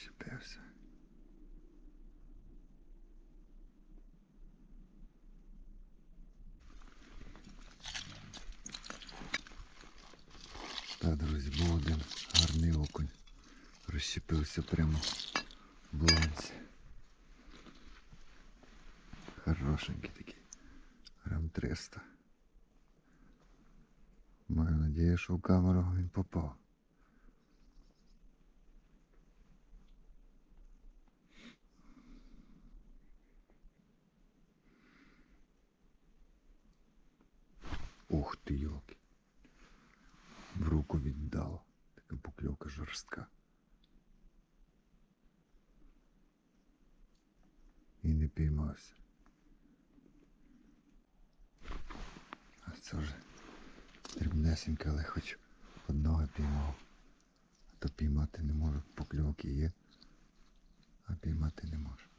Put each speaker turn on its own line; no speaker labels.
Розчепився. Так, друзі, був один гарний окунь. Розщепився прямо в ланці. Хорошенький такий. Грам 300. Маю надію, що в камеру він попав. Ух ти, йолки. В руку віддало. Така покльовка жорстка. І не піймався. А це вже дрібнесеньке, але хоч одного піймав. А то піймати не можу, покльовки є, а піймати не можу.